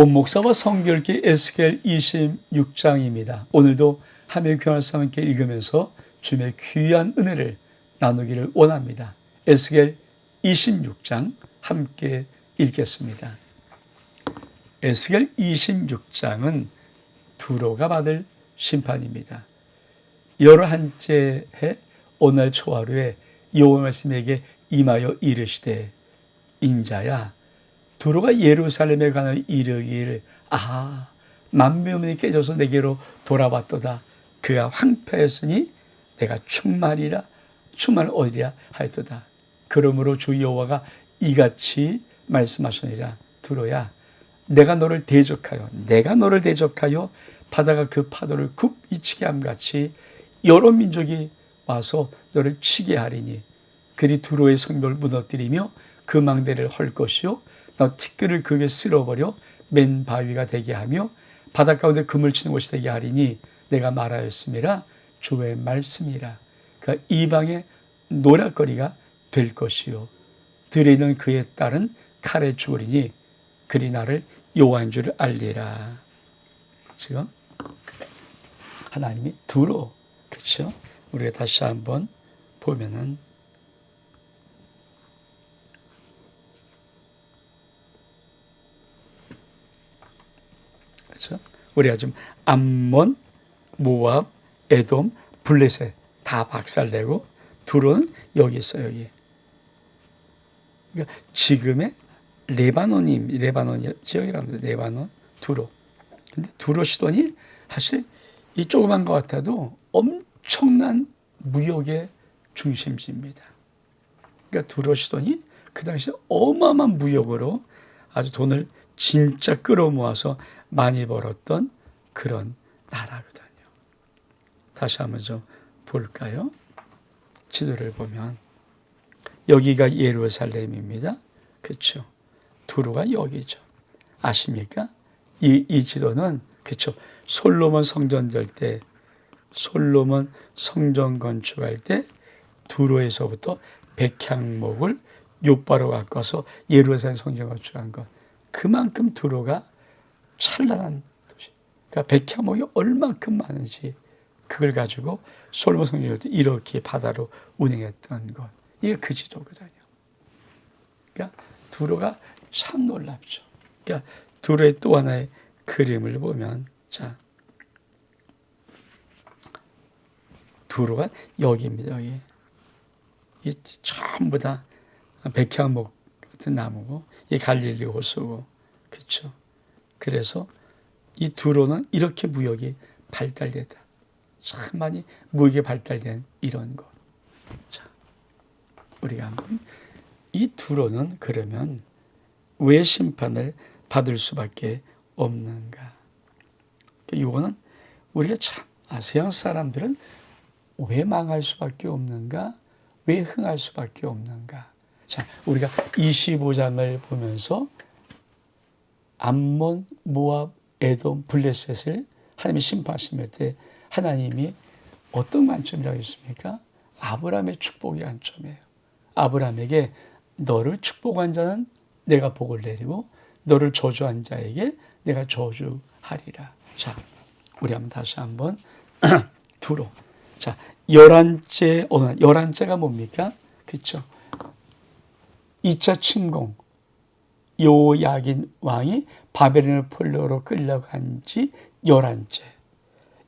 온 목사와 성결기 에스겔 26장입니다. 오늘도 하멜 교환사 함께 읽으면서 주님의 귀한 은혜를 나누기를 원합니다. 에스겔 26장 함께 읽겠습니다. 에스겔 26장은 두로가 받을 심판입니다. 여러 한째 해 오늘 초하루에 여호와 말씀에게 임하여 이르시되 인자야 두로가 예루살렘에 가는 이르기를 아 만명이 깨져서 내게로 돌아왔도다. 그가 황폐했으니 내가 충만이라 충만 어디랴 하였도다. 그러므로 주 여호와가 이같이 말씀하시니라. 두로야 내가 너를 대적하여 내가 너를 대적하여 바다가 그 파도를 굽이치게 함같이 여러 민족이 와서 너를 치게 하리니 그리 두로의 성벽을 무너뜨리며 그 망대를 헐 것이요 너 티끌을 그 위에 쓸어버려 맨 바위가 되게 하며 바닷 가운데 그물 치는 곳이 되게 하리니 내가 말하였음이라 주의 말씀이라. 그 이방의 노략거리가 될 것이요. 들에 있는 그의 딸은 칼에 죽으리니 그리 나를 여호와인 줄을 알리라. 지금 하나님이 두로 그렇죠? 우리가 다시 한번 보면은 그렇죠? 우리가 좀 암몬, 모압, 에돔, 블레셋 다 박살내고 두로는 여기 있어 여기. 그러니까 지금의 레바논이 레바논 지역이랍니다. 레바논 두로. 근데 두로 시돈이 사실 이 조그만 것 같아도 엄청난 무역의 중심지입니다. 그러니까 두로 시돈이 그 당시 어마어마한 무역으로 아주 돈을 진짜 끌어모아서 많이 벌었던 그런 나라거든요. 다시 한번 좀 볼까요? 지도를 보면 여기가 예루살렘입니다. 그렇죠? 두루가 여기죠. 아십니까? 이, 이 지도는 그렇죠. 솔로몬 성전 될 때 솔로몬 성전 건축할 때 두로에서부터 백향목을 요바로 와서 예루살렘 성전 건축한 것. 그만큼 두로가 찬란한 도시. 그러니까 백향목이 얼만큼 많은지 그걸 가지고 솔로몬 성전을 이렇게 바다로 운행했던 것. 이게 그 지도거든요. 그러니까 두로가 참 놀랍죠. 그러니까 두로의 또 하나의 그림을 보면 자 두로가 여기입니다. 여기. 이 전부 다 백향목 같은 나무고 이 갈릴리 호수고 그렇죠. 그래서 이 두로는 이렇게 무역이 발달되다. 참 많이 무역이 발달된 이런 것. 자, 우리가 한번 이 두로는 그러면 왜 심판을 받을 수밖에 없는가? 이거는 우리가 참 아세요 사람들은 왜 망할 수밖에 없는가? 왜 흥할 수밖에 없는가? 자, 우리가 25장을 보면서 암몬, 모압, 에돔, 블레셋을 하나님이 심판하실 때 하나님이 어떤 관점이라고 했습니까? 아브라함의 축복의 관점이에요. 아브라함에게 너를 축복한 자는 내가 복을 내리고 너를 저주한 자에게 내가 저주하리라. 자, 우리 한번 다시 한번 두로. 자, 열한째 오늘 열한째가 뭡니까? 그렇죠. 2차 침공. 요야긴 왕이 바벨론을 폴로로 끌려간 지 열한째.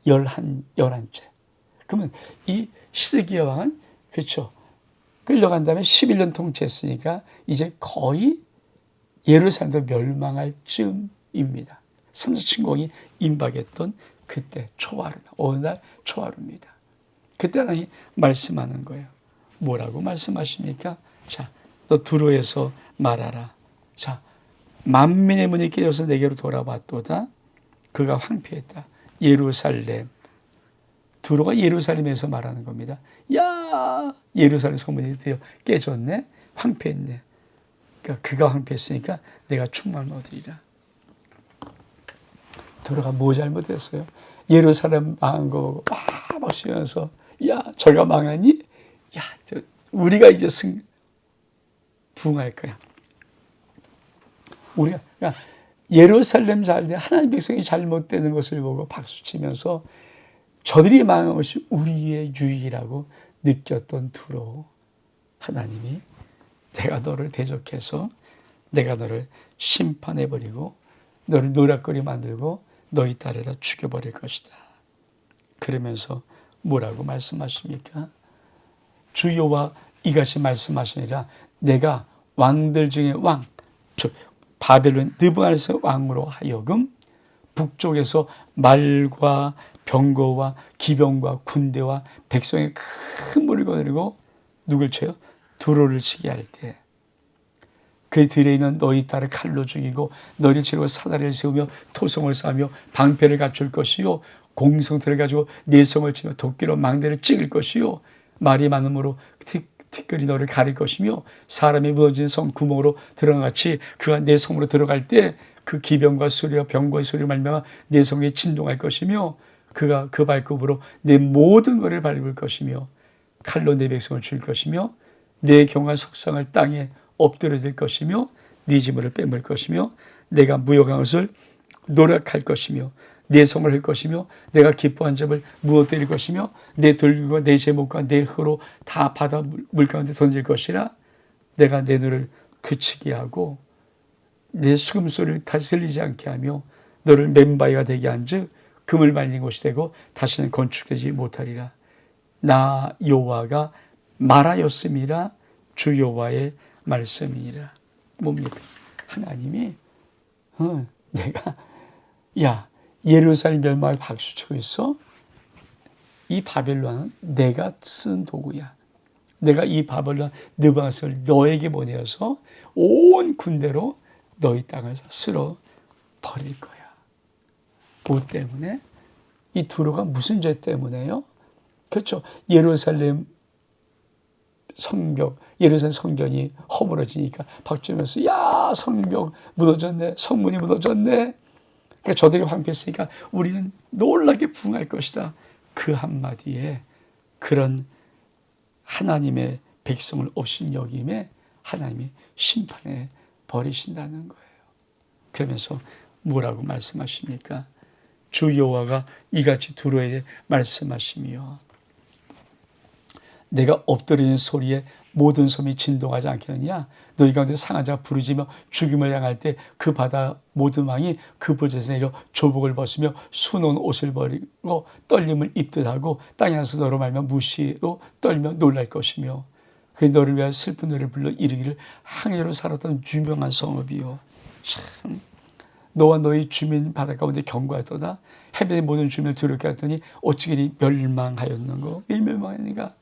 열한 열한째. 그러면 이 시드기야 왕은 그렇죠. 끌려간 다음에 11년 통치했으니까 이제 거의 예루살렘도 멸망할 즈음입니다. 삼차 침공이 임박했던 그때 초하루다. 어느 날 초하루입니다. 그때 하나님 말씀하는 거예요. 뭐라고 말씀하십니까? 자, 너 두로에서 말하라. 자, 만민의 문이 깨져서 내게로 돌아왔도다. 그가 황폐했다. 예루살렘. 두로가 예루살렘에서 말하는 겁니다. 야, 예루살렘 성문이 드디어 깨졌네. 황폐했네. 그러니까 그가 황폐했으니까 내가 충만 얻으리라. 두로가 뭐 잘못했어요? 예루살렘 망한 거 보고 막 마시면서 야, 저가 망하니? 야, 저, 우리가 이제 승, 부흥할 거야. 우리가, 그러니까 예루살렘 잘돼 하나님 백성이 잘못되는 것을 보고 박수치면서 저들이 망한 것이 우리의 유익이라고 느꼈던 두로 하나님이 내가 너를 대적해서 내가 너를 심판해버리고 너를 노략거리 만들고 너희 딸에다 죽여버릴 것이다. 그러면서 뭐라고 말씀하십니까? 주여와 이같이 말씀하시니라 내가 왕들 중에 왕, 바벨론 느부갓네살 왕으로 하여금 북쪽에서 말과 병거와 기병과 군대와 백성의 큰 물건을 그리고 누굴 쳐요? 두로를 치게 할 때. 그 들에 있는 너희 딸을 칼로 죽이고 너를 치고 사다리를 세우며 토성을 쌓으며 방패를 갖출 것이요. 공성들을 가지고 내성을 치며 도끼로 망대를 찍을 것이요. 말이 많음으로 티끌이 너를 가릴 것이며 사람이 무너진 성 구멍으로 들어가같이 그가 내 성으로 들어갈 때 그 기병과 소리와 병과의 소리를 말미암아 내 성에 진동할 것이며 그가 그 발굽으로 내 모든 것을 밟을 것이며 칼로 내 백성을 줄 것이며 내 경한 속상을 땅에 엎드려질 것이며 네 지물을 빼물 것이며 내가 무역한 것을 노력할 것이며 내 성을 할 것이며 내가 기뻐한 점을 무엇들일 것이며 내 돌과 내 제목과 내 혀로 다 바다 물 가운데 던질 것이라 내가 내 눈을 그치게 하고 내 수금소리를 다시 들리지 않게 하며 너를 맨바위가 되게 한즉 금을 말린 곳이 되고 다시는 건축되지 못하리라. 나 여호와가 말하였음이라 주 여호와의 말씀이니라. 뭡니까? 하나님이 어, 내가 야 예루살렘 멸망을 박수치고 있어. 이 바벨론은 내가 쓴 도구야. 내가 이 바벨론 느바스를 너에게 보내어서 온 군대로 너희 땅을 쓸어 버릴 거야. 뭐 때문에? 이 두로가 무슨 죄 때문에요? 그렇죠. 예루살렘 성벽, 예루살렘 성전이 허물어지니까 박주면서 야 성벽 무너졌네, 성문이 무너졌네. 그러니까 저들이 황폐했으니까 우리는 놀라게 부응할 것이다. 그 한마디에 그런 하나님의 백성을 없인 여김에 하나님이 심판해 버리신다는 거예요. 그러면서 뭐라고 말씀하십니까? 주 여호와가 이같이 두로에게 말씀하시며 내가 엎드리는 소리에 모든 섬이 진동하지 않겠느냐? 너희 가운데 상한 자 부르짖며 죽임을 향할 때 그 바다 모든 왕이 그 부에서 내려 조복을 벗으며 수놓은 옷을 버리고 떨림을 입듯 하고 땅에 앉아서 너로 말며 무시로 떨며 놀랄 것이며 그 너를 위하여 슬픈 노래를 불러 이르기를 항해로 살았던 유명한 성읍이요. 참 너와 너희 주민 바다 가운데 경고하였도다. 해변의 모든 주민을 두렵게 하더니 어찌 그리 멸망하였는고 왜 멸망하니까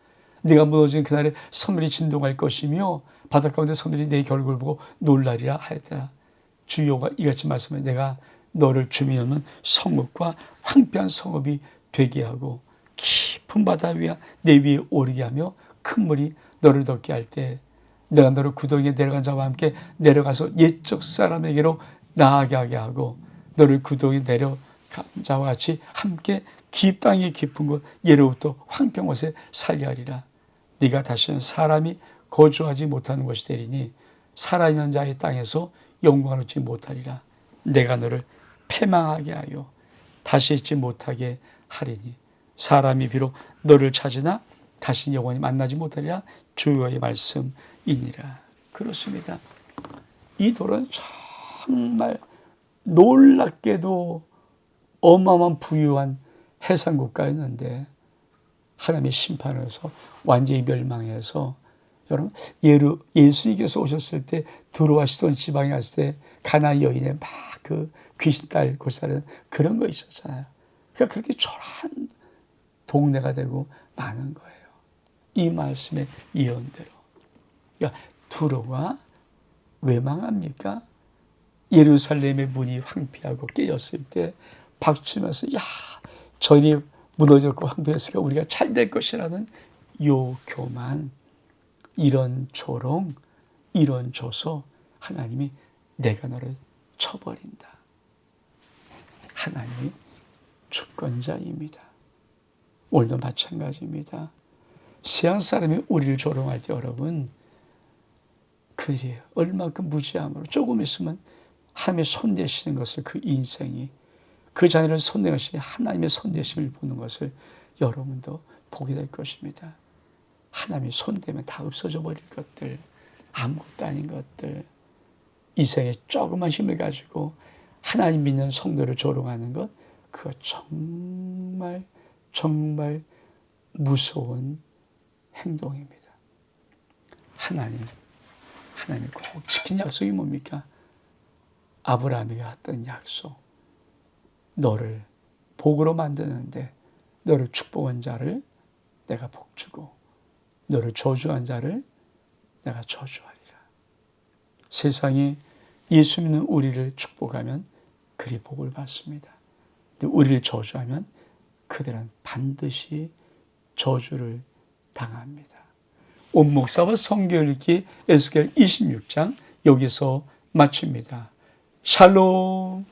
네가 무너진 그날에 섬들이 진동할 것이며 바닷 가운데 섬들이 내 결국을 보고 놀라리라 하였다. 주여가 이같이 말씀해 내가 너를 주민하는 성읍과 황폐한 성읍이 되게 하고 깊은 바다 위에 내 위에 오르게 하며 큰 물이 너를 덮게 할 때 내가 너를 구덩이에 내려간 자와 함께 내려가서 옛적 사람에게로 나아게 하게 하고 너를 구덩이에 내려간 자와 같이 함께 깊 땅이 깊은 곳 예로부터 황평 곳에 살게 하리라. 네가 다시는 사람이 거주하지 못하는 것이 되리니 살아있는 자의 땅에서 영광을 얻지 못하리라. 내가 너를 패망하게 하여 다시 있지 못하게 하리니 사람이 비록 너를 찾으나 다시 영원히 만나지 못하리라 주의 말씀이니라. 그렇습니다. 이 돌은 정말 놀랍게도 어마어마한 부유한 해상 국가였는데 하나님의 심판에서 완전히 멸망해서 여러분 예루 예수님께서 오셨을 때 들어와 시돈 지방에 갔을 때 가나 여인의 막 그 귀신 딸 고사는 그런 거 있었잖아요. 그러니까 그렇게 초라한 동네가 되고 많은 거예요. 이 말씀의 예언대로. 그러니까 두로가 왜 망합니까? 예루살렘의 문이 황폐하고 깨졌을 때 박치면서 야 전이 무너졌고 황폐했으니까 우리가 잘 될 것이라는 요 교만 이런 조롱 이런 조서 하나님이 내가 너를 쳐버린다. 하나님이 주권자입니다. 오늘도 마찬가지입니다. 세상 사람이 우리를 조롱할 때 여러분 그들이 얼마큼 무지함으로 조금 있으면 하나님의 손 대시는 것을 그 인생이 그 자녀를 것이 하나님의 손대심을 보는 것을 여러분도 보게 될 것입니다. 하나님이 손대면 다 없어져 버릴 것들, 아무것도 아닌 것들, 이 생에 조그만 힘을 가지고 하나님 믿는 성도를 조롱하는 것, 그거 정말 정말 무서운 행동입니다. 하나님, 하나님이 꼭 지킨 약속이 뭡니까? 아브라함에게 했던 약속. 너를 복으로 만드는데 너를 축복한 자를 내가 복주고 너를 저주한 자를 내가 저주하리라. 세상에 예수 믿는 우리를 축복하면 그리 복을 받습니다. 우리를 저주하면 그들은 반드시 저주를 당합니다. 온 목사와 성경 읽기 에스겔 26장 여기서 마칩니다. 샬롬